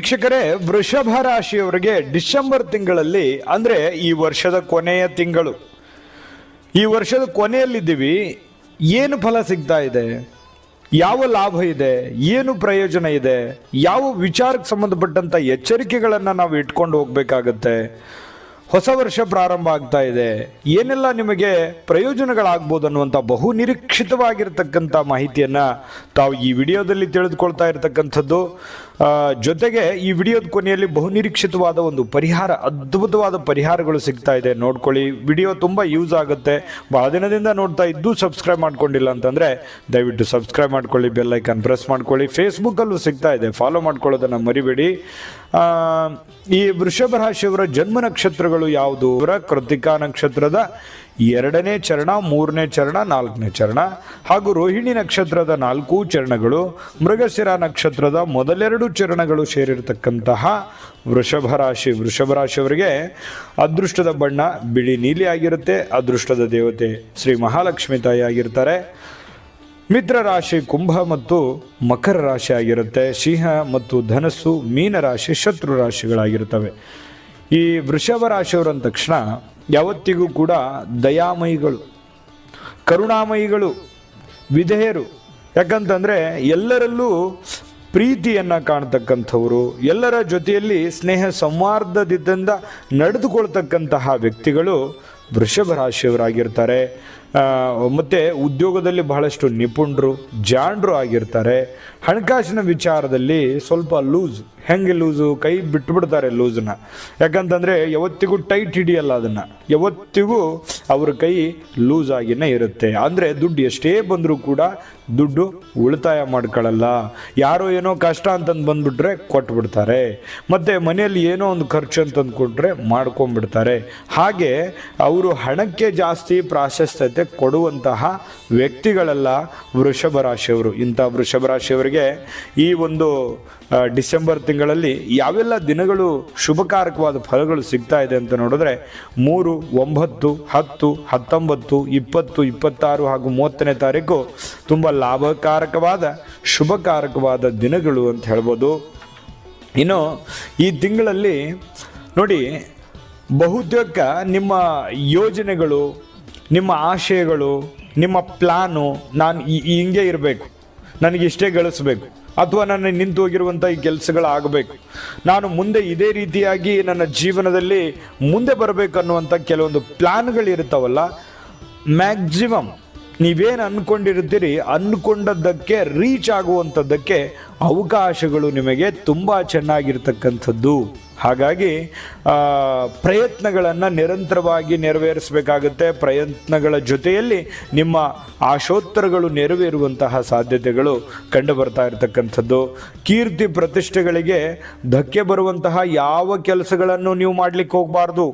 ವೀಕ್ಷಕರೇ, ವೃಷಭ ರಾಶಿಯವರಿಗೆ ಡಿಸೆಂಬರ್ ತಿಂಗಳಲ್ಲಿ, ಅಂದರೆ ಈ ವರ್ಷದ ಕೊನೆಯ ತಿಂಗಳು. ಈ ವರ್ಷದ ಕೊನೆಯಲ್ಲಿದ್ದೀವಿ. ಏನು ಫಲ ಸಿಗ್ತಾ ಇದೆ? ಯಾವ ಲಾಭ ಇದೆ? ಏನು ಪ್ರಯೋಜನ ಇದೆ? ಯಾವ ವಿಚಾರಕ್ಕೆ ಸಂಬಂಧಪಟ್ಟಂಥ ಎಚ್ಚರಿಕೆಗಳನ್ನು ನಾವು ಇಟ್ಕೊಂಡು ಹೋಗಬೇಕಾಗತ್ತೆ? ಹೊಸ ವರ್ಷ ಪ್ರಾರಂಭ ಆಗ್ತಾ ಇದೆ. ಏನೆಲ್ಲ ನಿಮಗೆ ಪ್ರಯೋಜನಗಳಾಗ್ಬೋದು ಅನ್ನುವಂಥ ಬಹು ನಿರೀಕ್ಷಿತವಾಗಿರ್ತಕ್ಕಂಥ ಮಾಹಿತಿಯನ್ನು ತಾವು ಈ ವಿಡಿಯೋದಲ್ಲಿ ತಿಳಿದುಕೊಳ್ತಾ ಇರತಕ್ಕಂಥದ್ದು. ಜೊತೆಗೆ ಈ ವಿಡಿಯೋದ ಕೊನೆಯಲ್ಲಿ ಬಹುನಿರೀಕ್ಷಿತವಾದ ಒಂದು ಪರಿಹಾರ, ಅದ್ಭುತವಾದ ಪರಿಹಾರಗಳು ಸಿಗ್ತಾ ಇದೆ. ನೋಡ್ಕೊಳ್ಳಿ. ವಿಡಿಯೋ ತುಂಬ ಯೂಸ್ ಆಗುತ್ತೆ. ಬಹಳ ದಿನದಿಂದ ನೋಡ್ತಾ ಇದ್ದು ಸಬ್ಸ್ಕ್ರೈಬ್ ಮಾಡ್ಕೊಂಡಿಲ್ಲ ಅಂತಂದರೆ ದಯವಿಟ್ಟು ಸಬ್ಸ್ಕ್ರೈಬ್ ಮಾಡ್ಕೊಳ್ಳಿ, ಬೆಲ್ ಐಕಾನ್ ಪ್ರೆಸ್ ಮಾಡ್ಕೊಳ್ಳಿ. ಫೇಸ್ಬುಕ್ಕಲ್ಲೂ ಸಿಗ್ತಾ ಇದೆ. ಫಾಲೋ ಮಾಡ್ಕೊಳ್ಳೋದನ್ನು ಮರಿಬೇಡಿ. ಈ ವೃಷಭ ರಾಶಿಯವರ ಜನ್ಮ ನಕ್ಷತ್ರಗಳು ಯಾವುದು? ಅವರ ಕೃತಿಕಾ ನಕ್ಷತ್ರದ ಎರಡನೇ ಚರಣ, ಮೂರನೇ ಚರಣ, ನಾಲ್ಕನೇ ಚರಣ ಹಾಗೂ ರೋಹಿಣಿ ನಕ್ಷತ್ರದ ನಾಲ್ಕು ಚರಣಗಳು, ಮೃಗಶಿರ ನಕ್ಷತ್ರದ ಮೊದಲೆರಡು ಚರಣಗಳು ಸೇರಿರತಕ್ಕಂತಹ ವೃಷಭ ರಾಶಿ. ವೃಷಭ ರಾಶಿಯವರಿಗೆ ಅದೃಷ್ಟದ ಬಣ್ಣ ಬಿಳಿ ನೀಲಿ ಆಗಿರುತ್ತೆ. ಅದೃಷ್ಟದ ದೇವತೆ ಶ್ರೀ ಮಹಾಲಕ್ಷ್ಮಿ ತಾಯಿ ಆಗಿರ್ತಾರೆ. ಮಿತ್ರ ರಾಶಿ ಕುಂಭ ಮತ್ತು ಮಕರ ರಾಶಿ ಆಗಿರುತ್ತೆ. ಸಿಂಹ ಮತ್ತು ಧನಸ್ಸು, ಮೀನ ರಾಶಿ, ಶತ್ರು ರಾಶಿಗಳಾಗಿರ್ತವೆ. ಈ ವೃಷಭ ರಾಶಿಯವರು ಅಂದ ತಕ್ಷಣ ಯಾವತ್ತಿಗೂ ಕೂಡ ದಯಾಮಯಿಗಳು, ಕರುಣಾಮಯಿಗಳು, ವಿಧೇಯರು. ಯಾಕಂತಂದರೆ ಎಲ್ಲರಲ್ಲೂ ಪ್ರೀತಿಯನ್ನು ಕಾಣ್ತಕ್ಕಂಥವರು, ಎಲ್ಲರ ಜೊತೆಯಲ್ಲಿ ಸ್ನೇಹ ಸಂವಾರ್ಧದಿಂದ ನಡೆದುಕೊಳ್ತಕ್ಕಂತಹ ವ್ಯಕ್ತಿಗಳು ವೃಷಭ ರಾಶಿಯವರಾಗಿರ್ತಾರೆ. ಮತ್ತು ಮತ್ತೆ ಉದ್ಯೋಗದಲ್ಲಿ ಬಹಳಷ್ಟು ನಿಪುಣರು, ಜಾಣರು ಆಗಿರ್ತಾರೆ. ಹಣಕಾಸಿನ ವಿಚಾರದಲ್ಲಿ ಸ್ವಲ್ಪ ಲೂಸ್. ಹೆಂಗೆ ಲೂಸು? ಕೈ ಬಿಟ್ಬಿಡ್ತಾರೆ ಲೂಸನ್ನ. ಯಾಕಂತಂದರೆ ಯಾವತ್ತಿಗೂ ಟೈಟ್ ಹಿಡಿಯಲ್ಲ ಅದನ್ನು. ಯಾವತ್ತಿಗೂ ಅವ್ರ ಕೈ ಲೂಸ್ ಆಗಿನೇ ಇರುತ್ತೆ. ಅಂದರೆ ದುಡ್ಡು ಎಷ್ಟೇ ಬಂದರೂ ಕೂಡ ದುಡ್ಡು ಉಳಿತಾಯ ಮಾಡ್ಕೊಳ್ಳಲ್ಲ. ಯಾರೋ ಏನೋ ಕಷ್ಟ ಅಂತಂದು ಬಂದುಬಿಟ್ರೆ ಕೊಟ್ಬಿಡ್ತಾರೆ. ಮತ್ತು ಮನೆಯಲ್ಲಿ ಏನೋ ಒಂದು ಖರ್ಚು ಅಂತಂದು ಕೊಟ್ಟರೆ ಮಾಡ್ಕೊಂಬಿಡ್ತಾರೆ ಹಾಗೆ ಅವರು ಹಣಕ್ಕೆ ಜಾಸ್ತಿ ಪ್ರಾಶಸ್ತ್ಯತೆ ಕೊಡುವಂತಹ ವ್ಯಕ್ತಿಗಳೆಲ್ಲ ವೃಷಭ ರಾಶಿಯವರು. ಇಂಥ ವೃಷಭ ರಾಶಿಯವರಿಗೆ ಈ ಒಂದು ಡಿಸೆಂಬರ್ ತಿಂಗಳಲ್ಲಿ ಯಾವೆಲ್ಲ ದಿನಗಳು ಶುಭಕಾರಕವಾದ ಫಲಗಳು ಸಿಗ್ತಾ ಇದೆ ಅಂತ ನೋಡಿದ್ರೆ ಮೂರು, ಒಂಬತ್ತು, ಹತ್ತು, ಹತ್ತೊಂಬತ್ತು, ಇಪ್ಪತ್ತು, ಇಪ್ಪತ್ತಾರು ಹಾಗೂ ಮೂವತ್ತನೇ ತಾರೀಕು ತುಂಬ ಲಾಭಕಾರಕವಾದ, ಶುಭಕಾರಕವಾದ ದಿನಗಳು ಅಂತ ಹೇಳ್ಬೋದು. ಇನ್ನು ಈ ತಿಂಗಳಲ್ಲಿ ನೋಡಿ, ಬಹುತೇಕ ನಿಮ್ಮ ಯೋಜನೆಗಳು, ನಿಮ್ಮ ಆಶಯಗಳು, ನಿಮ್ಮ ಪ್ಲಾನು ನಾನು ಹಿಂಗೆ ಇರಬೇಕು ನನಗಿಷ್ಟೇ ಗಳಿಸ್ಬೇಕು. ಅಥವಾ ನನ್ನ ನಿಂತು ಹೋಗಿರುವಂಥ ಈ ಕೆಲಸಗಳಾಗಬೇಕು. ನಾನು ಮುಂದೆ ಇದೇ ರೀತಿಯಾಗಿ ನನ್ನ ಜೀವನದಲ್ಲಿ ಮುಂದೆ ಬರಬೇಕು ಅನ್ನುವಂಥ ಕೆಲವೊಂದು ಪ್ಲ್ಯಾನ್ಗಳಿರ್ತಾವಲ್ಲ ಮ್ಯಾಕ್ಸಿಮಮ್ ನೀವೇನು ಅಂದ್ಕೊಂಡಿರ್ತೀರಿ ಅಂದ್ಕೊಂಡದ್ದಕ್ಕೆ ರೀಚ್ ಆಗುವಂಥದ್ದಕ್ಕೆ ಅವಕಾಶಗಳು ನಿಮಗೆ ತುಂಬ ಚೆನ್ನಾಗಿರ್ತಕ್ಕಂಥದ್ದು. ಹಾಗಾಗಿ ಪ್ರಯತ್ನಗಳನ್ನು ನಿರಂತರವಾಗಿ ನೆರವೇರಿಸಬೇಕಾಗುತ್ತೆ. ಪ್ರಯತ್ನಗಳ ಜೊತೆಯಲ್ಲಿ ನಿಮ್ಮ ಆಶೋತ್ತರಗಳು ನೆರವೇರುವಂತಹ ಸಾಧ್ಯತೆಗಳು ಕಂಡು ಬರ್ತಾ ಇರತಕ್ಕಂಥದ್ದು. ಕೀರ್ತಿ ಪ್ರತಿಷ್ಠೆಗಳಿಗೆ ಧಕ್ಕೆ ಬರುವಂತಹ ಯಾವ ಕೆಲಸಗಳನ್ನು ನೀವು ಮಾಡ್ಲಿಕ್ಕೆ ಹೋಗಬಾರ್ದು.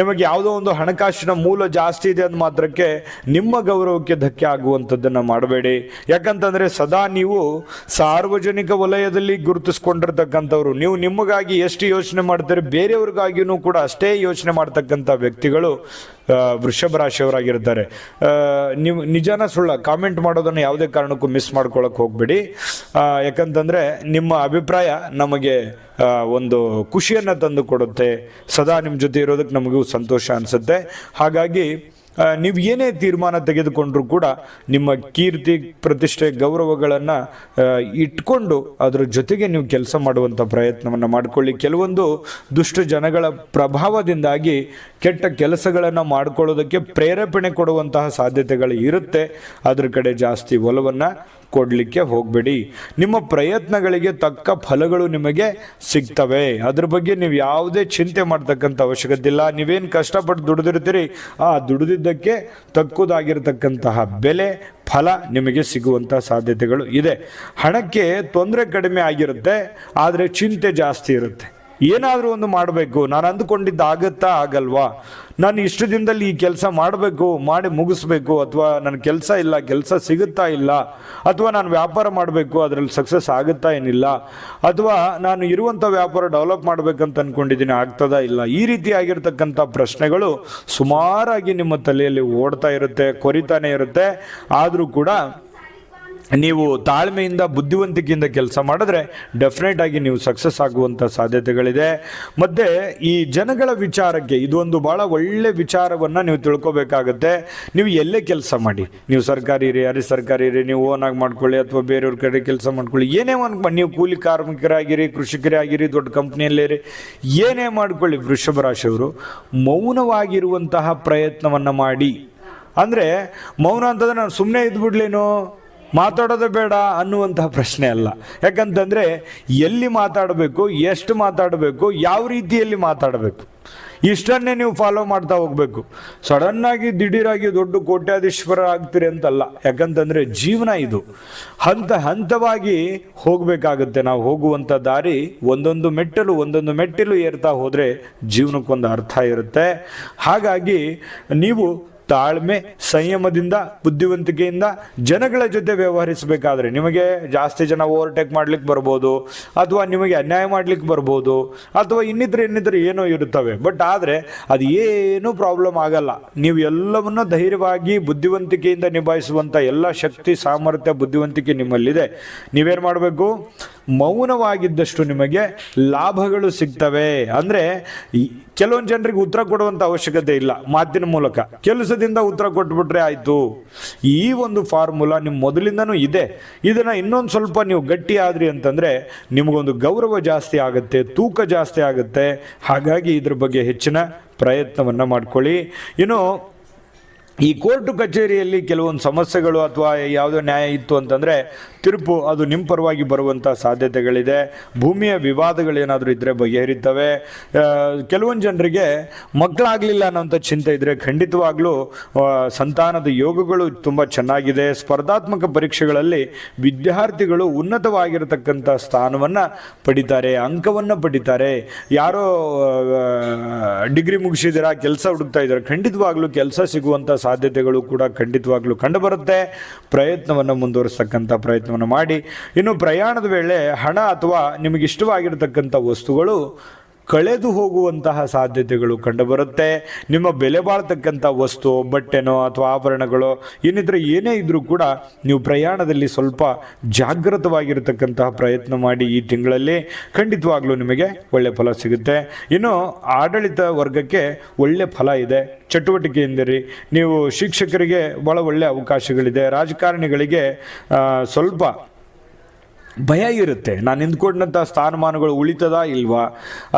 ನಿಮಗೆ ಯಾವುದೋ ಒಂದು ಹಣಕಾಸಿನ ಮೂಲ ಜಾಸ್ತಿ ಇದೆ ಅಂದ ಮಾತ್ರಕ್ಕೆ ನಿಮ್ಮ ಗೌರವಕ್ಕೆ ಧಕ್ಕೆ ಆಗುವಂಥದ್ದನ್ನು ಮಾಡಬೇಡಿ. ಯಾಕಂತಂದರೆ ಸದಾ ನೀವು ಸಾರ್ವಜನಿಕ ವಲಯದಲ್ಲಿ ಗುರುತಿಸ್ಕೊಂಡಿರ್ತಕ್ಕಂಥವ್ರು. ನೀವು ನಿಮಗಾಗಿ ಎಷ್ಟು ಯೋಚನೆ ಮಾಡ್ತಾರೆ ಬೇರೆಯವ್ರಿಗಾಗಿಯೂ ಕೂಡ ಅಷ್ಟೇ ಯೋಚನೆ ಮಾಡ್ತಕ್ಕಂಥ ವ್ಯಕ್ತಿಗಳು ವೃಷಭ ರಾಶಿಯವರಾಗಿರ್ತಾರೆ. ನೀವು ನಿಜಾನ ಸುಳ್ಳ ಕಾಮೆಂಟ್ ಮಾಡೋದನ್ನು ಯಾವುದೇ ಕಾರಣಕ್ಕೂ ಮಿಸ್ ಮಾಡ್ಕೊಳಕ್ಕೆ ಹೋಗ್ಬೇಡಿ. ಯಾಕಂತಂದರೆ ನಿಮ್ಮ ಅಭಿಪ್ರಾಯ ನಮಗೆ ಒಂದು ಖುಷಿಯನ್ನು ತಂದು ಕೊಡುತ್ತೆ. ಸದಾ ನಿಮ್ಮ ಜೊತೆ ಇರೋದಕ್ಕೆ ನಮಗೂ ಸಂತೋಷ ಅನಿಸುತ್ತೆ. ಹಾಗಾಗಿ ನೀವು ಏನೇ ತೀರ್ಮಾನ ತೆಗೆದುಕೊಂಡ್ರೂ ಕೂಡ ನಿಮ್ಮ ಕೀರ್ತಿ, ಪ್ರತಿಷ್ಠೆ, ಗೌರವಗಳನ್ನು ಇಟ್ಕೊಂಡು ಅದರ ಜೊತೆಗೆ ನೀವು ಕೆಲಸ ಮಾಡುವಂಥ ಪ್ರಯತ್ನವನ್ನು ಮಾಡಿಕೊಳ್ಳಿ. ಕೆಲವೊಂದು ದುಷ್ಟ ಜನಗಳ ಪ್ರಭಾವದಿಂದಾಗಿ ಕೆಟ್ಟ ಕೆಲಸಗಳನ್ನು ಮಾಡಿಕೊಳ್ಳೋದಕ್ಕೆ ಪ್ರೇರೇಪಣೆ ಕೊಡುವಂತಹ ಸಾಧ್ಯತೆಗಳು ಇರುತ್ತೆ. ಅದ್ರ ಕಡೆ ಜಾಸ್ತಿ ಒಲವನ್ನು ಕೊಡಲಿಕ್ಕೆ ಹೋಗಬೇಡಿ. ನಿಮ್ಮ ಪ್ರಯತ್ನಗಳಿಗೆ ತಕ್ಕ ಫಲಗಳು ನಿಮಗೆ ಸಿಗ್ತವೆ. ಅದ್ರ ಬಗ್ಗೆ ನೀವು ಯಾವುದೇ ಚಿಂತೆ ಮಾಡ್ತಕ್ಕಂಥ ಅವಶ್ಯಕತೆ ಇಲ್ಲ ನೀವೇನು ಕಷ್ಟಪಟ್ಟು ದುಡಿದಿರ್ತೀರಿ ಆ ದುಡಿದಿದ್ದಕ್ಕೆ ತಕ್ಕುದಾಗಿರ್ತಕ್ಕಂತಹ ಬೆಲೆ, ಫಲ ನಿಮಗೆ ಸಿಗುವಂಥ ಸಾಧ್ಯತೆಗಳು ಇದೆ. ಹಣಕ್ಕೆ ತೊಂದರೆ ಕಡಿಮೆ ಆಗಿರುತ್ತೆ, ಆದರೆ ಚಿಂತೆ ಜಾಸ್ತಿ ಇರುತ್ತೆ. ಏನಾದರೂ ಒಂದು ಮಾಡಬೇಕು. ನಾನು ಅಂದುಕೊಂಡಿದ್ದು ಆಗುತ್ತಾ? ಆಗಲ್ವಾ? ನಾನು ಇಷ್ಟು ದಿನದಲ್ಲಿ ಈ ಕೆಲಸ ಮಾಡಬೇಕು, ಮಾಡಿ ಮುಗಿಸ್ಬೇಕು, ಅಥವಾ ನನ್ನ ಕೆಲಸ ಇಲ್ಲ, ಕೆಲಸ ಸಿಗುತ್ತಾ ಇಲ್ಲ, ಅಥವಾ ನಾನು ವ್ಯಾಪಾರ ಮಾಡಬೇಕು, ಅದರಲ್ಲಿ ಸಕ್ಸಸ್ ಆಗುತ್ತಾ ಏನಿಲ್ಲ, ಅಥವಾ ನಾನು ಇರುವಂಥ ವ್ಯಾಪಾರ ಡೆವಲಪ್ ಮಾಡಬೇಕಂತ ಅಂದ್ಕೊಂಡಿದ್ದೀನಿ ಆಗ್ತದಾ ಇಲ್ಲ? ಈ ರೀತಿಯಾಗಿರ್ತಕ್ಕಂಥ ಪ್ರಶ್ನೆಗಳು ಸುಮಾರಾಗಿ ನಿಮ್ಮ ತಲೆಯಲ್ಲಿ ಓಡ್ತಾ ಇರುತ್ತೆ, ಕೊರಿತಾನೆ ಇರುತ್ತೆ. ಆದರೂ ಕೂಡ ನೀವು ತಾಳ್ಮೆಯಿಂದ, ಬುದ್ಧಿವಂತಿಕೆಯಿಂದ ಕೆಲಸ ಮಾಡಿದ್ರೆ ಡೆಫಿನೆಟ್ ಆಗಿ ನೀವು ಸಕ್ಸಸ್ ಆಗುವಂಥ ಸಾಧ್ಯತೆಗಳಿದೆ. ಮತ್ತು ಈ ಜನಗಳ ವಿಚಾರಕ್ಕೆ ಇದೊಂದು ಭಾಳ ಒಳ್ಳೆ ವಿಚಾರವನ್ನು ನೀವು ತಿಳ್ಕೊಬೇಕಾಗತ್ತೆ. ನೀವು ಎಲ್ಲೇ ಕೆಲಸ ಮಾಡಿ. ನೀವು ಸರ್ಕಾರಿ ಇರಿ ಅರೆ ಸರ್ಕಾರಿ ಇರಿ, ನೀವು ಓನಾಗಿ ಮಾಡ್ಕೊಳ್ಳಿ ಅಥವಾ ಬೇರೆಯವ್ರ ಕಡೆ ಕೆಲಸ ಮಾಡ್ಕೊಳ್ಳಿ. ಏನೇ ಒಂದು ನೀವು ಕೂಲಿ ಕಾರ್ಮಿಕರಾಗಿರಿ, ಕೃಷಿಕರೇ ಆಗಿರಿ, ದೊಡ್ಡ ಕಂಪ್ನಿಯಲ್ಲಿರಿ ಏನೇ ಮಾಡ್ಕೊಳ್ಳಿ ವೃಷಭ ರಾಶಿಯವರು ಮೌನವಾಗಿರುವಂತಹ ಪ್ರಯತ್ನವನ್ನು ಮಾಡಿ. ಅಂದರೆ ಮೌನ ಅಂತಂದ್ರೆ ನಾನು ಸುಮ್ಮನೆ ಇದ್ಬಿಡ್ಲೇನೋ? ಮಾತಾಡೋದೇ ಬೇಡ ಅನ್ನುವಂತಹ ಪ್ರಶ್ನೆ ಅಲ್ಲ. ಯಾಕಂತಂದರೆ ಎಲ್ಲಿ ಮಾತಾಡಬೇಕು, ಎಷ್ಟು ಮಾತಾಡಬೇಕು, ಯಾವ ರೀತಿಯಲ್ಲಿ ಮಾತಾಡಬೇಕು? ಇಷ್ಟನ್ನೇ ನೀವು ಫಾಲೋ ಮಾಡ್ತಾ ಹೋಗಬೇಕು. ಸಡನ್ನಾಗಿ ದಿಢೀರಾಗಿ ದೊಡ್ಡ ಕೋಟ್ಯಾಧೀಶ್ವರ ಆಗ್ತೀರಿ ಅಂತಲ್ಲ. ಯಾಕಂತಂದರೆ ಜೀವನ ಇದು. ಹಂತ ಹಂತವಾಗಿ ಹೋಗಬೇಕಾಗುತ್ತೆ. ನಾವು ಹೋಗುವಂಥ ದಾರಿ ಒಂದೊಂದು ಮೆಟ್ಟಲು, ಒಂದೊಂದು ಮೆಟ್ಟಿಲು ಏರ್ತಾ ಹೋದರೆ ಜೀವನಕ್ಕೊಂದು ಅರ್ಥ ಇರುತ್ತೆ. ಹಾಗಾಗಿ ನೀವು ತಾಳ್ಮೆ, ಸಂಯಮದಿಂದ, ಬುದ್ಧಿವಂತಿಕೆಯಿಂದ ಜನಗಳ ಜೊತೆ ವ್ಯವಹರಿಸಬೇಕಾದ್ರೆ ನಿಮಗೆ ಜಾಸ್ತಿ ಜನ ಓವರ್ಟೇಕ್ ಮಾಡ್ಲಿಕ್ಕೆ ಬರ್ಬೋದು, ಅಥವಾ ನಿಮಗೆ ಅನ್ಯಾಯ ಮಾಡ್ಲಿಕ್ಕೆ ಬರ್ಬೋದು, ಅಥವಾ ಇನ್ನಿತರ ಇನ್ನಿತರ ಏನೋ ಇರುತ್ತವೆ. ಬಟ್ ಆದರೆ ಅದು ಏನೂ ಪ್ರಾಬ್ಲಮ್ ಆಗಲ್ಲ. ನೀವು ಎಲ್ಲವನ್ನೂ ಧೈರ್ಯವಾಗಿ, ಬುದ್ಧಿವಂತಿಕೆಯಿಂದ ನಿಭಾಯಿಸುವಂಥ ಎಲ್ಲ ಶಕ್ತಿ, ಸಾಮರ್ಥ್ಯ, ಬುದ್ಧಿವಂತಿಕೆ ನಿಮ್ಮಲ್ಲಿದೆ. ನೀವೇನು ಮಾಡಬೇಕು? ಮೌನವಾಗಿದ್ದಷ್ಟು ನಿಮಗೆ ಲಾಭಗಳು ಸಿಗ್ತವೆ. ಅಂದರೆ ಕೆಲವೊಂದು ಜನರಿಗೆ ಉತ್ತರ ಕೊಡುವಂಥ ಅವಶ್ಯಕತೆ ಇಲ್ಲ ಮಾತಿನ ಮೂಲಕ. ಕೆಲಸದಿಂದ ಉತ್ತರ ಕೊಟ್ಬಿಟ್ರೆ ಆಯಿತು. ಈ ಒಂದು ಫಾರ್ಮುಲಾ ನಿಮ್ಮ ಮೊದಲಿಂದನೂ ಇದೆ. ಇದನ್ನು ಇನ್ನೊಂದು ಸ್ವಲ್ಪ ನೀವು ಗಟ್ಟಿ ಆದ್ರಿ ಅಂತಂದರೆ ನಿಮಗೊಂದು ಗೌರವ ಜಾಸ್ತಿ ಆಗುತ್ತೆ, ತೂಕ ಜಾಸ್ತಿ ಆಗುತ್ತೆ. ಹಾಗಾಗಿ ಇದ್ರ ಬಗ್ಗೆ ಹೆಚ್ಚಿನ ಪ್ರಯತ್ನವನ್ನು ಮಾಡ್ಕೊಳ್ಳಿ. ಇನ್ನು ಈ ಕೋರ್ಟು ಕಚೇರಿಯಲ್ಲಿ ಕೆಲವೊಂದು ಸಮಸ್ಯೆಗಳು ಅಥವಾ ಯಾವುದೋ ನ್ಯಾಯ ಇತ್ತು ಅಂತಂದರೆ ತೀರ್ಪು, ಅದು ನಿಮ್ಮ ಪರವಾಗಿ ಬರುವಂಥ ಸಾಧ್ಯತೆಗಳಿದೆ. ಭೂಮಿಯ ವಿವಾದಗಳೇನಾದರೂ ಇದ್ದರೆ ಬಗೆಹರಿತವೆ. ಕೆಲವೊಂದು ಜನರಿಗೆ ಮಕ್ಕಳಾಗಲಿಲ್ಲ ಅನ್ನೋಂಥ ಚಿಂತೆ ಇದ್ದರೆ ಖಂಡಿತವಾಗಲೂ ಸಂತಾನದ ಯೋಗಗಳು ತುಂಬ ಚೆನ್ನಾಗಿದೆ. ಸ್ಪರ್ಧಾತ್ಮಕ ಪರೀಕ್ಷೆಗಳಲ್ಲಿ ವಿದ್ಯಾರ್ಥಿಗಳು ಉನ್ನತವಾಗಿರತಕ್ಕಂಥ ಸ್ಥಾನವನ್ನು ಪಡಿತಾರೆ, ಅಂಕವನ್ನು ಪಡಿತಾರೆ. ಯಾರೋ ಡಿಗ್ರಿ ಮುಗಿಸಿದಿರ, ಕೆಲಸ ಹುಡುಕ್ತಾ ಇದ್ದಾರೆ ಖಂಡಿತವಾಗ್ಲೂ ಕೆಲಸ ಸಿಗುವಂಥ ಸಾಧ್ಯತೆಗಳು ಕೂಡ ಖಂಡಿತವಾಗ್ಲೂ ಕಂಡುಬರುತ್ತೆ. ಪ್ರಯತ್ನವನ್ನು ಮುಂದುವರಿಸ್ತಕ್ಕಂಥ ಪ್ರಯತ್ನವನ್ನು ಮಾಡಿ. ಇನ್ನು ಪ್ರಯಾಣದ ವೇಳೆ ಹಣ ಅಥವಾ ನಿಮಗೆ ಇಷ್ಟವಾಗಿರತಕ್ಕಂಥ ವಸ್ತುಗಳು ಕಳೆದು ಹೋಗುವಂತಹ ಸಾಧ್ಯತೆಗಳು ಕಂಡುಬರುತ್ತೆ. ನಿಮ್ಮ ಬೆಲೆ ಬಾಳ್ತಕ್ಕಂಥ ವಸ್ತು, ಬಟ್ಟೆನೋ ಅಥವಾ ಆಭರಣಗಳು ಏನಿದ್ರೆ ಏನೇ ಇದ್ರೂ ಕೂಡ ನೀವು ಪ್ರಯಾಣದಲ್ಲಿ ಸ್ವಲ್ಪ ಜಾಗೃತವಾಗಿರತಕ್ಕಂತಹ ಪ್ರಯತ್ನ ಮಾಡಿ ಈ ತಿಂಗಳಲ್ಲಿ ಖಂಡಿತವಾಗ್ಲೂ ನಿಮಗೆ ಒಳ್ಳೆ ಫಲ ಸಿಗುತ್ತೆ. ಇನ್ನು ಆಡಳಿತ ವರ್ಗಕ್ಕೆ ಒಳ್ಳೆ ಫಲ ಇದೆ. ಚಟುವಟಿಕೆ ಎಂದಿರಿ ನೀವು ಶಿಕ್ಷಕರಿಗೆ ಭಾಳ ಒಳ್ಳೆ ಅವಕಾಶಗಳಿದೆ. ರಾಜಕಾರಣಿಗಳಿಗೆ ಸ್ವಲ್ಪ ಭಯ ಇರುತ್ತೆ. ನಾನು ನಿಂತ್ಕೊಂಡಂಥ ಸ್ಥಾನಮಾನಗಳು ಉಳಿತದಾ ಇಲ್ವಾ?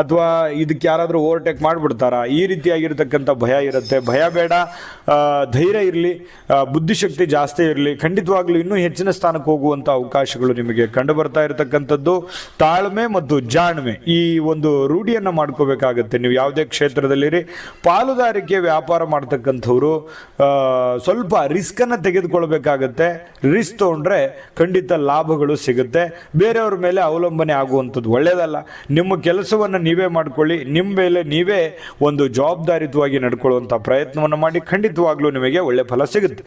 ಅಥವಾ ಇದಕ್ಕೆ ಯಾರಾದರೂ ಓವರ್ಟೇಕ್ ಮಾಡಿಬಿಡ್ತಾರಾ? ಈ ರೀತಿಯಾಗಿರ್ತಕ್ಕಂಥ ಭಯ ಇರುತ್ತೆ. ಭಯ ಬೇಡ. ಧೈರ್ಯ ಇರಲಿ. ಬುದ್ಧಿಶಕ್ತಿ ಜಾಸ್ತಿ ಇರಲಿ. ಖಂಡಿತವಾಗ್ಲೂ ಇನ್ನೂ ಹೆಚ್ಚಿನ ಸ್ಥಾನಕ್ಕೆ ಹೋಗುವಂಥ ಅವಕಾಶಗಳು ನಿಮಗೆ ಕಂಡು ಬರ್ತಾ ಇರತಕ್ಕಂಥದ್ದು. ತಾಳ್ಮೆ ಮತ್ತು ಜಾಣ್ಮೆ ಈ ಒಂದು ರೂಢಿಯನ್ನು ಮಾಡ್ಕೋಬೇಕಾಗತ್ತೆ. ನೀವು ಯಾವುದೇ ಕ್ಷೇತ್ರದಲ್ಲಿರಿ. ಪಾಲುದಾರಿಕೆ ವ್ಯಾಪಾರ ಮಾಡ್ತಕ್ಕಂಥವ್ರು ಸ್ವಲ್ಪ ರಿಸ್ಕನ್ನು ತೆಗೆದುಕೊಳ್ಬೇಕಾಗತ್ತೆ. ರಿಸ್ಕ್ ತೊಗೊಂಡ್ರೆ ಖಂಡಿತ ಲಾಭಗಳು ಸಿಗುತ್ತೆ. ಬೇರೆಯವ್ರ ಮೇಲೆ ಅವಲಂಬನೆ ಆಗುವಂಥದ್ದು ಒಳ್ಳೆಯದಲ್ಲ ನಿಮ್ಮ ಕೆಲಸವನ್ನು ನೀವೇ ಮಾಡ್ಕೊಳ್ಳಿ, ನಿಮ್ಮ ಮೇಲೆ ನೀವೇ ಒಂದು ಜವಾಬ್ದಾರಿತವಾಗಿ ನಡ್ಕೊಳ್ಳುವಂಥ ಪ್ರಯತ್ನವನ್ನು ಮಾಡಿ ಖಂಡಿತವಾಗ್ಲೂ ನಿಮಗೆ ಒಳ್ಳೆಯ ಫಲ ಸಿಗುತ್ತೆ.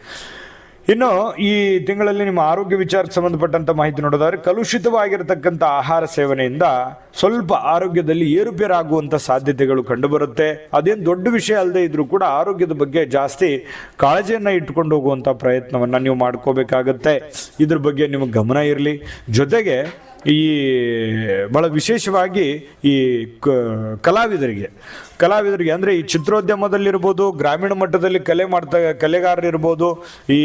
ಇನ್ನು ಈ ತಿಂಗಳಲ್ಲಿ ನಿಮ್ಮ ಆರೋಗ್ಯ ವಿಚಾರಕ್ಕೆ ಸಂಬಂಧಪಟ್ಟಂತ ಮಾಹಿತಿ ನೋಡೋದಾದ್ರೆ ಕಲುಷಿತವಾಗಿರತಕ್ಕಂಥ ಆಹಾರ ಸೇವನೆಯಿಂದ ಸ್ವಲ್ಪ ಆರೋಗ್ಯದಲ್ಲಿ ಏರುಪೇರಾಗುವಂಥ ಸಾಧ್ಯತೆಗಳು ಕಂಡುಬರುತ್ತೆ. ಅದೇನು ದೊಡ್ಡ ವಿಷಯ ಅಲ್ಲದೆ ಇದ್ರೂ ಕೂಡ ಆರೋಗ್ಯದ ಬಗ್ಗೆ ಜಾಸ್ತಿ ಕಾಳಜಿಯನ್ನು ಇಟ್ಟುಕೊಂಡು ಹೋಗುವಂತ ಪ್ರಯತ್ನವನ್ನು ನೀವು ಮಾಡ್ಕೋಬೇಕಾಗತ್ತೆ. ಇದ್ರ ಬಗ್ಗೆ ನಿಮಗೆ ಗಮನ ಇರಲಿ. ಜೊತೆಗೆ ಈ ಭಾಳ ವಿಶೇಷವಾಗಿ ಈ ಕಲಾವಿದರಿಗೆ. ಕಲಾವಿದರಿಗೆ ಅಂದರೆ ಈ ಚಿತ್ರೋದ್ಯಮದಲ್ಲಿರ್ಬೋದು, ಗ್ರಾಮೀಣ ಮಟ್ಟದಲ್ಲಿ ಕಲೆ ಮಾಡ್ತಾ, ಕಲೆಗಾರರಿರ್ಬೋದು, ಈ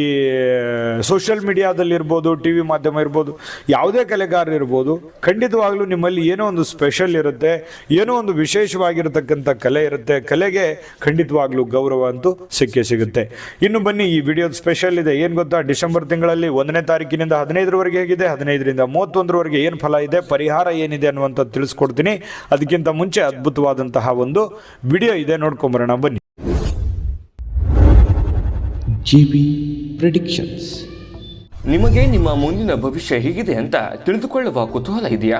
ಸೋಷಿಯಲ್ ಮೀಡಿಯಾದಲ್ಲಿರ್ಬೋದು, ಟಿ ವಿ ಮಾಧ್ಯಮ ಇರ್ಬೋದು, ಯಾವುದೇ ಕಲೆಗಾರರಿರ್ಬೋದು, ಖಂಡಿತವಾಗ್ಲೂ ನಿಮ್ಮಲ್ಲಿ ಏನೋ ಒಂದು ಸ್ಪೆಷಲ್ ಇರುತ್ತೆ, ಏನೋ ಒಂದು ವಿಶೇಷವಾಗಿರತಕ್ಕಂಥ ಕಲೆ ಇರುತ್ತೆ, ಕಲೆಗೆ ಖಂಡಿತವಾಗ್ಲೂ ಗೌರವ ಅಂತೂ ಸಿಕ್ಕೇ ಸಿಗುತ್ತೆ. ಇನ್ನು ಬನ್ನಿ, ಈ ವಿಡಿಯೋದ ಸ್ಪೆಷಲ್ ಇದೆ. ಏನು ಗೊತ್ತಾ, ಡಿಸೆಂಬರ್ ತಿಂಗಳಲ್ಲಿ ಒಂದನೇ ತಾರೀಕಿನಿಂದ ಹದಿನೈದರವರೆಗೆ ಹೇಗಿದೆ, ಹದಿನೈದರಿಂದ ಮೂವತ್ತೊಂದರವರೆಗೆ ಏನು ಫಲ ಇದೆ ಪರಿಹಾರ ಏನಿದೆ ಅನ್ನುವಂಥದ್ದು ತಿಳಿಸ್ಕೊಡ್ತೀನಿ. ಅದಕ್ಕಿಂತ ಮುಂಚೆ ಅದ್ಭುತವಾದಂತಹ ಒಂದು ವಿಡಿಯೋ ಇದೆ ನೋಡ್ಕೊಂಬರೋಣ ಬನ್ನಿ. GB predictions. ನಿಮಗೆ ನಿಮ್ಮ ಮುಂದಿನ ಭವಿಷ್ಯ ಹೇಗಿದೆ ಅಂತ ತಿಳಿದುಕೊಳ್ಳುವ ಕುತೂಹಲ ಇದೆಯಾ?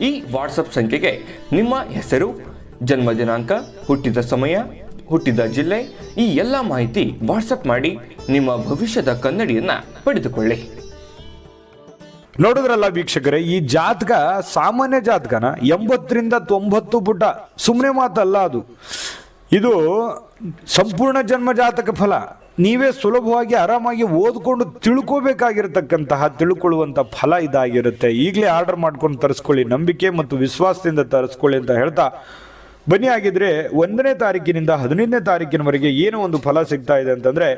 ಈ ವಾಟ್ಸಪ್ ಸಂಖ್ಯೆಗೆ ನಿಮ್ಮ ಹೆಸರು, ಜನ್ಮ ದಿನಾಂಕ, ಹುಟ್ಟಿದ ಸಮಯ, ಹುಟ್ಟಿದ ಜಿಲ್ಲೆ, ಈ ಎಲ್ಲ ಮಾಹಿತಿ ವಾಟ್ಸಪ್ ಮಾಡಿ ನಿಮ್ಮ ಭವಿಷ್ಯದ ಕನ್ನಡಿಯನ್ನ ಪಡೆದುಕೊಳ್ಳಿ. ನೋಡಿದ್ರಲ್ಲ ವೀಕ್ಷಕರೇ, ಈ ಜಾತಕ ಸಾಮಾನ್ಯ ಜಾತಕನ ಎಂಬತ್ತರಿಂದ ತೊಂಬತ್ತು ಪುಟ. ಸುಮ್ಮನೆ ಮಾತಲ್ಲ ಅದು. ಇದು ಸಂಪೂರ್ಣ ಜನ್ಮಜಾತಕ ಫಲ. ನೀವೇ ಸುಲಭವಾಗಿ ಆರಾಮಾಗಿ ಓದ್ಕೊಂಡು ತಿಳ್ಕೋಬೇಕಾಗಿರತಕ್ಕಂತಹ ತಿಳ್ಕೊಳ್ಳುವಂಥ ಫಲ ಇದಾಗಿರುತ್ತೆ. ಈಗಲೇ ಆರ್ಡರ್ ಮಾಡ್ಕೊಂಡು ತರಿಸ್ಕೊಳ್ಳಿ, ನಂಬಿಕೆ ಮತ್ತು ವಿಶ್ವಾಸದಿಂದ ತರಿಸ್ಕೊಳ್ಳಿ ಅಂತ ಹೇಳ್ತಾ ಬನ್ನಿ. ಆಗಿದ್ರೆ ಒಂದನೇ ತಾರೀಕಿನಿಂದ ಹದಿನೈದನೇ ತಾರೀಕಿನವರೆಗೆ ಏನು ಒಂದು ಫಲ ಸಿಗ್ತಾ ಇದೆ ಅಂತಂದ್ರೆ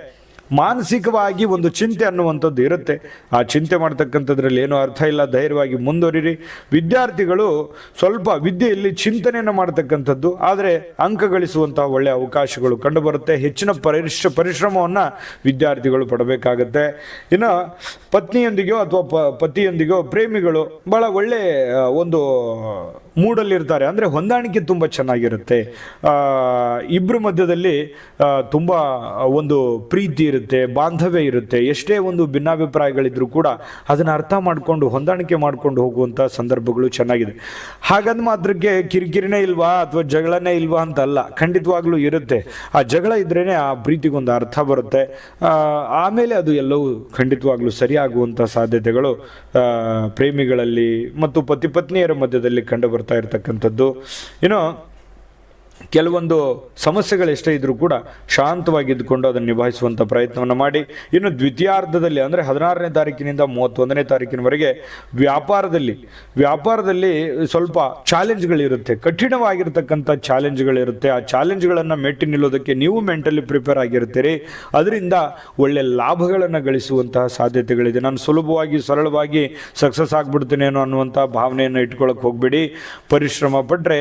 ಮಾನಸಿಕವಾಗಿ ಒಂದು ಚಿಂತೆ ಅನ್ನುವಂಥದ್ದು ಇರುತ್ತೆ. ಆ ಚಿಂತೆ ಮಾಡ್ತಕ್ಕಂಥದ್ರಲ್ಲಿ ಏನೂ ಅರ್ಥ ಇಲ್ಲ. ಧೈರ್ಯವಾಗಿ ಮುಂದುವರಿರಿ. ವಿದ್ಯಾರ್ಥಿಗಳು ಸ್ವಲ್ಪ ವಿದ್ಯೆಯಲ್ಲಿ ಚಿಂತನೆಯನ್ನು ಮಾಡ್ತಕ್ಕಂಥದ್ದು, ಆದರೆ ಅಂಕ ಗಳಿಸುವಂತಹ ಒಳ್ಳೆಯ ಅವಕಾಶಗಳು ಕಂಡುಬರುತ್ತೆ. ಹೆಚ್ಚಿನ ಪರಿಶ್ರ ಪರಿಶ್ರಮವನ್ನು ವಿದ್ಯಾರ್ಥಿಗಳು ಪಡಬೇಕಾಗತ್ತೆ. ಇನ್ನು ಪತ್ನಿಯೊಂದಿಗೋ ಅಥವಾ ಪ, ಪತಿಯೊಂದಿಗೋ ಪ್ರೇಮಿಗಳು ಭಾಳ ಒಳ್ಳೆ ಒಂದು ಮೂಡಲ್ಲಿರ್ತಾರೆ. ಅಂದರೆ ಹೊಂದಾಣಿಕೆ ತುಂಬ ಚೆನ್ನಾಗಿರುತ್ತೆ. ಇಬ್ಬರ ಮಧ್ಯದಲ್ಲಿ ತುಂಬ ಒಂದು ಪ್ರೀತಿ ಇರುತ್ತೆ, ಬಾಂಧವ್ಯ ಇರುತ್ತೆ. ಎಷ್ಟೇ ಒಂದು ಭಿನ್ನಾಭಿಪ್ರಾಯಗಳಿದ್ರೂ ಕೂಡ ಅದನ್ನು ಅರ್ಥ ಮಾಡಿಕೊಂಡು, ಹೊಂದಾಣಿಕೆ ಮಾಡಿಕೊಂಡು ಹೋಗುವಂಥ ಸಂದರ್ಭಗಳು ಚೆನ್ನಾಗಿದೆ. ಹಾಗಂದ ಮಾತ್ರಕ್ಕೆ ಕಿರಿಕಿರಿನೇ ಇಲ್ವಾ ಅಥವಾ ಜಗಳನೇ ಇಲ್ವಾ ಅಂತ ಅಲ್ಲ ಖಂಡಿತವಾಗ್ಲೂ ಇರುತ್ತೆ. ಆ ಜಗಳ ಇದ್ರೇ ಆ ಪ್ರೀತಿಗೊಂದು ಅರ್ಥ ಬರುತ್ತೆ. ಆಮೇಲೆ ಅದು ಎಲ್ಲವೂ ಖಂಡಿತವಾಗ್ಲೂ ಸರಿಯಾಗುವಂಥ ಸಾಧ್ಯತೆಗಳು ಪ್ರೇಮಿಗಳಲ್ಲಿ ಮತ್ತು ಪತಿ ಪತ್ನಿಯರ ಮಧ್ಯದಲ್ಲಿ ಕಂಡು ಬರ್ತಾ ಇರತಕ್ಕಂಥದ್ದು. ಇನ್ನು ಕೆಲವೊಂದು ಸಮಸ್ಯೆಗಳು ಎಷ್ಟೇ ಇದ್ರೂ ಕೂಡ ಶಾಂತವಾಗಿ ಇದ್ದುಕೊಂಡು ಅದನ್ನು ನಿಭಾಯಿಸುವಂಥ ಪ್ರಯತ್ನವನ್ನು ಮಾಡಿ. ಇನ್ನು ದ್ವಿತೀಯಾರ್ಧದಲ್ಲಿ ಅಂದರೆ ಹದಿನಾರನೇ ತಾರೀಕಿನಿಂದ ಮೂವತ್ತೊಂದನೇ ತಾರೀಕಿನವರೆಗೆ ವ್ಯಾಪಾರದಲ್ಲಿ ವ್ಯಾಪಾರದಲ್ಲಿ ಸ್ವಲ್ಪ ಚಾಲೆಂಜ್ಗಳಿರುತ್ತೆ, ಕಠಿಣವಾಗಿರ್ತಕ್ಕಂಥ ಚಾಲೆಂಜ್ಗಳಿರುತ್ತೆ. ಆ ಚಾಲೆಂಜ್ಗಳನ್ನು ಮೆಟ್ಟಿ ನಿಲ್ಲೋದಕ್ಕೆ ನೀವು ಮೆಂಟಲಿ ಪ್ರಿಪೇರ್ ಆಗಿರ್ತೀರಿ. ಅದರಿಂದ ಒಳ್ಳೆ ಲಾಭಗಳನ್ನು ಗಳಿಸುವಂತಹ ಸಾಧ್ಯತೆಗಳಿದೆ. ನಾನು ಸುಲಭವಾಗಿ, ಸರಳವಾಗಿ ಸಕ್ಸಸ್ ಆಗ್ಬಿಡ್ತೀನೇನೋ ಅನ್ನುವಂಥ ಭಾವನೆಯನ್ನು ಇಟ್ಕೊಳ್ಳೋಕೆ ಹೋಗಬೇಡಿ. ಪರಿಶ್ರಮ ಪಟ್ಟರೆ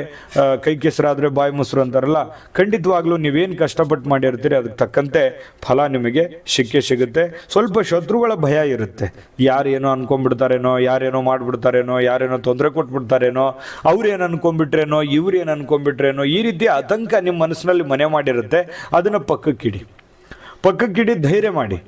ಕೈ ಕೆಸರಾದರೆ ಬಾಯಿ ಮೊಸರು ಅಂತಾರಲ್ಲ, ಖಂಡಿತವಾಗ್ಲೂ ನೀವೇನು ಕಷ್ಟಪಟ್ಟು ಮಾಡಿರ್ತೀರಿ, ಅದಕ್ಕೆ ತಕ್ಕಂತೆ ಫಲ ನಿಮಗೆ ಸಿಕ್ಕೇ ಸಿಗುತ್ತೆ. ಸ್ವಲ್ಪ ಶತ್ರುಗಳ ಭಯ ಇರುತ್ತೆ. ಯಾರೇನೋ ಅನ್ಕೊಂಡ್ಬಿಡ್ತಾರೇನೋ, ಯಾರೇನೋ ಮಾಡಿಬಿಡ್ತಾರೇನೋ, ಯಾರೇನೋ ತೊಂದರೆ ಕೊಟ್ಬಿಡ್ತಾರೇನೋ, ಅವ್ರೇನು ಅನ್ಕೊಂಡ್ಬಿಟ್ರೇನೋ, ಇವ್ರೇನು ಅನ್ಕೊಂಡ್ಬಿಟ್ರೇನೋ, ಈ ರೀತಿ ಆತಂಕ ನಿಮ್ಮ ಮನಸ್ಸಿನಲ್ಲಿ ಮನೆ ಮಾಡಿರುತ್ತೆ. ಅದನ್ನು ಪಕ್ಕಕ್ಕಿಡಿ. ಪಕ್ಕಕ್ಕಿಡಿ ಧೈರ್ಯ ಮಾಡಿ.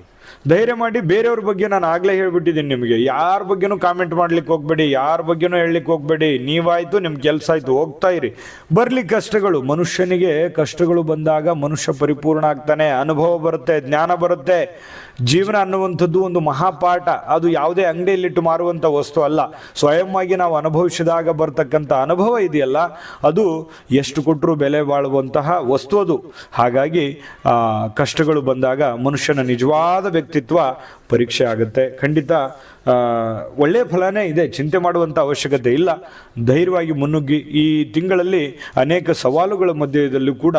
ಧೈರ್ಯ ಮಾಡಿ ಬೇರೆಯವ್ರ ಬಗ್ಗೆ ನಾನು ಆಗಲೇ ಹೇಳ್ಬಿಟ್ಟಿದ್ದೀನಿ ನಿಮಗೆ. ಯಾರ ಬಗ್ಗೆನೂ ಕಾಮೆಂಟ್ ಮಾಡ್ಲಿಕ್ಕೆ ಹೋಗ್ಬೇಡಿ, ಯಾರ ಬಗ್ಗೆನೂ ಹೇಳಲಿಕ್ಕೆ ಹೋಗ್ಬೇಡಿ. ನೀವಾಯ್ತು ನಿಮ್ಮ ಕೆಲಸ ಆಯ್ತು, ಹೋಗ್ತಾ ಇರಿ. ಬರಲಿ ಕಷ್ಟಗಳು. ಮನುಷ್ಯನಿಗೆ ಕಷ್ಟಗಳು ಬಂದಾಗ ಮನುಷ್ಯ ಪರಿಪೂರ್ಣ ಆಗ್ತಾನೆ. ಅನುಭವ ಬರುತ್ತೆ, ಜ್ಞಾನ ಬರುತ್ತೆ. ಜೀವನ ಅನ್ನುವಂಥದ್ದು ಒಂದು ಮಹಾಪಾಠ. ಅದು ಯಾವುದೇ ಅಂಗಡಿಯಲ್ಲಿಟ್ಟು ಮಾರುವಂಥ ವಸ್ತು ಅಲ್ಲ. ಸ್ವಯಂವಾಗಿ ನಾವು ಅನುಭವಿಸಿದಾಗ ಬರ್ತಕ್ಕಂಥ ಅನುಭವ ಇದೆಯಲ್ಲ. ಅದು ಎಷ್ಟು ಕೊಟ್ಟರು ಬೆಲೆ ಬಾಳುವಂತಹ ವಸ್ತು ಅದು. ಹಾಗಾಗಿ ಕಷ್ಟಗಳು ಬಂದಾಗ ಮನುಷ್ಯನ ನಿಜವಾದ ವ್ಯಕ್ತಿತ್ವ ಪರೀಕ್ಷೆ ಆಗುತ್ತೆ. ಖಂಡಿತ ಒಳ್ಳೆಯ ಫಲನೇ ಇದೆ. ಚಿಂತೆ ಮಾಡುವಂಥ ಅವಶ್ಯಕತೆ ಇಲ್ಲ. ಧೈರ್ಯವಾಗಿ ಮುನ್ನುಗ್ಗಿ ಈ ತಿಂಗಳಲ್ಲಿ ಅನೇಕ ಸವಾಲುಗಳ ಮಧ್ಯದಲ್ಲೂ ಕೂಡ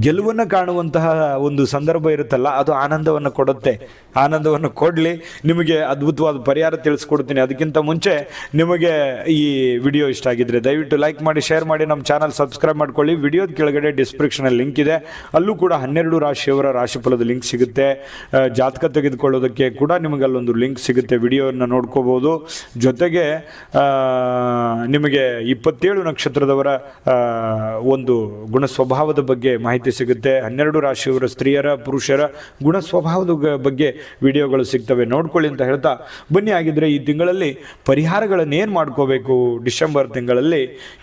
ಗೆಲುವನ್ನು ಕಾಣುವಂತಹ ಒಂದು ಸಂದರ್ಭ ಇರುತ್ತಲ್ಲ. ಅದು ಆನಂದವನ್ನು ಕೊಡುತ್ತೆ. ಆನಂದವನ್ನು ಕೊಡಲಿ. ನಿಮಗೆ ಅದ್ಭುತವಾದ ಪರಿಹಾರ ತಿಳಿಸ್ಕೊಡ್ತೀನಿ. ಅದಕ್ಕಿಂತ ಮುಂಚೆ ನಿಮಗೆ ಈ ವಿಡಿಯೋ ಇಷ್ಟ ಆಗಿದ್ರೆ ದಯವಿಟ್ಟು ಲೈಕ್ ಮಾಡಿ, ಶೇರ್ ಮಾಡಿ, ನಮ್ಮ ಚಾನಲ್ ಸಬ್ಸ್ಕ್ರೈಬ್ ಮಾಡ್ಕೊಳ್ಳಿ. ವಿಡಿಯೋದ ಕೆಳಗಡೆ ಡಿಸ್ಕ್ರಿಪ್ಷನಲ್ಲಿ ಲಿಂಕ್ ಇದೆ. ಅಲ್ಲೂ ಕೂಡ ಹನ್ನೆರಡು ರಾಶಿಯವರ ರಾಶಿಫಲದ ಲಿಂಕ್ ಸಿಗುತ್ತೆ. ಜಾತಕ ತೆಗೆದುಕೊಳ್ಳೋದಕ್ಕೆ ಕೂಡ ನಿಮಗೆ ಅಲ್ಲೊಂದು ಲಿಂಕ್ ಸಿಗುತ್ತೆ. ವಿಡಿಯೋವನ್ನು ನೋಡ್ಕೋಬೋದು. ಜೊತೆಗೆ ನಿಮಗೆ ಇಪ್ಪತ್ತೇಳು ನಕ್ಷತ್ರದವರ ಒಂದು ಗುಣ ಸ್ವಭಾವದ ಬಗ್ಗೆ ಮಾಹಿತಿ ಸಿಗುತ್ತೆ. ಹನ್ನೆರಡು ರಾಶಿಯವರ ಸ್ತ್ರೀಯರ, ಪುರುಷರ ಗುಣ ಸ್ವಭಾವದ ಗ- ಬಗ್ಗೆ ವಿಡಿಯೋಗಳು ಸಿಗ್ತವೆ. ನೋಡ್ಕೊಳ್ಳಿ ಅಂತ ಹೇಳ್ತಾ ಬನ್ನಿ. ಆಗಿದ್ರೆ ಈ ತಿಂಗಳಲ್ಲಿ ಪರಿಹಾರಗಳನ್ನು ಏನು ಮಾಡ್ಕೋಬೇಕು? ಡಿಸೆಂಬರ್ ತಿಂಗಳಲ್ಲಿ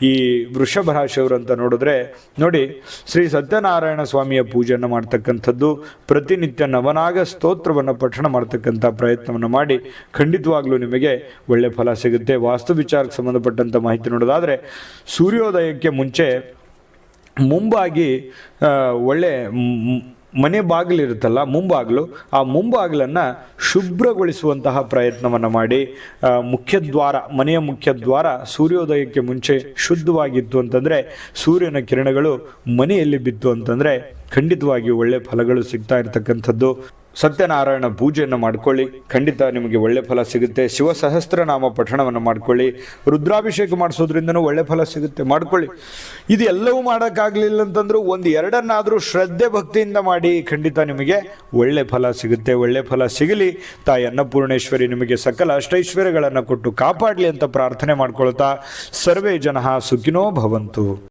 ಈ ವೃಷಭ ರಾಶಿಯವರು ಅಂತ ನೋಡಿದ್ರೆ, ನೋಡಿ, ಶ್ರೀ ಸತ್ಯನಾರಾಯಣ ಸ್ವಾಮಿಯ ಪೂಜೆಯನ್ನು ಮಾಡ್ತಕ್ಕಂಥದ್ದು, ಪ್ರತಿನಿತ್ಯ ನವನಾಗ ಸ್ತೋತ್ರವನ್ನು ಪಠಣ ಮಾಡ್ತಕ್ಕಂಥ ಪ್ರಯತ್ನವನ್ನು ಮಾಡಿ ಖಂಡಿತವಾಗ್ಲೂ ನಿಮಗೆ ಒಳ್ಳೆ ಫಲ ಸಿಗುತ್ತೆ. ವಾಸ್ತು ವಿಚಾರಕ್ಕೆ ಸಂಬಂಧಪಟ್ಟಂಥ ಮಾಹಿತಿ ನೋಡೋದಾದರೆ, ಸೂರ್ಯೋದಯಕ್ಕೆ ಮುಂಚೆ ಮುಂಬಾಗಿ ಒಳ್ಳೆ ಮನೆ ಬಾಗಿಲಿರುತ್ತಲ್ಲ ಮುಂಬಾಗಿಲು, ಆ ಮುಂಬಾಗಿಲನ್ನು ಶುಭ್ರಗೊಳಿಸುವಂತಹ ಪ್ರಯತ್ನವನ್ನು ಮಾಡಿ ಮುಖ್ಯದ್ವಾರ ಮನೆಯ ಮುಖ್ಯದ್ವಾರ ಸೂರ್ಯೋದಯಕ್ಕೆ ಮುಂಚೆ ಶುದ್ಧವಾಗಿತ್ತು ಅಂತಂದರೆ ಸೂರ್ಯನ ಕಿರಣಗಳು ಮನೆಯಲ್ಲಿ ಬಿತ್ತು ಅಂತಂದರೆ ಖಂಡಿತವಾಗಿ ಒಳ್ಳೆ ಫಲಗಳು ಸಿಗ್ತಾ ಇರ್ತಕ್ಕಂಥದ್ದು. ಸತ್ಯನಾರಾಯಣ ಪೂಜೆಯನ್ನು ಮಾಡ್ಕೊಳ್ಳಿ. ಖಂಡಿತ ನಿಮಗೆ ಒಳ್ಳೆ ಫಲ ಸಿಗುತ್ತೆ. ಶಿವ ಸಹಸ್ರನಾಮ ಪಠಣವನ್ನು ಮಾಡಿಕೊಳ್ಳಿ. ರುದ್ರಾಭಿಷೇಕ ಮಾಡಿಸೋದ್ರಿಂದನೂ ಒಳ್ಳೆ ಫಲ ಸಿಗುತ್ತೆ. ಮಾಡಿಕೊಳ್ಳಿ. ಇದು ಎಲ್ಲವೂ ಮಾಡೋಕ್ಕಾಗಲಿಲ್ಲ ಅಂತಂದ್ರೂ ಒಂದು ಎರಡನ್ನಾದರೂ ಶ್ರದ್ಧೆ ಭಕ್ತಿಯಿಂದ ಮಾಡಿ ಖಂಡಿತ ನಿಮಗೆ ಒಳ್ಳೆ ಫಲ ಸಿಗುತ್ತೆ. ಒಳ್ಳೆ ಫಲ ಸಿಗಲಿ. ತಾಯಿ ಅನ್ನಪೂರ್ಣೇಶ್ವರಿ ನಿಮಗೆ ಸಕಲ ಅಷ್ಟೈಶ್ವರ್ಯಗಳನ್ನು ಕೊಟ್ಟು ಕಾಪಾಡಲಿ ಅಂತ ಪ್ರಾರ್ಥನೆ ಮಾಡ್ಕೊಳ್ತಾ ಸರ್ವೇ ಜನ ಸುಖಿನೋ ಭವಂತು.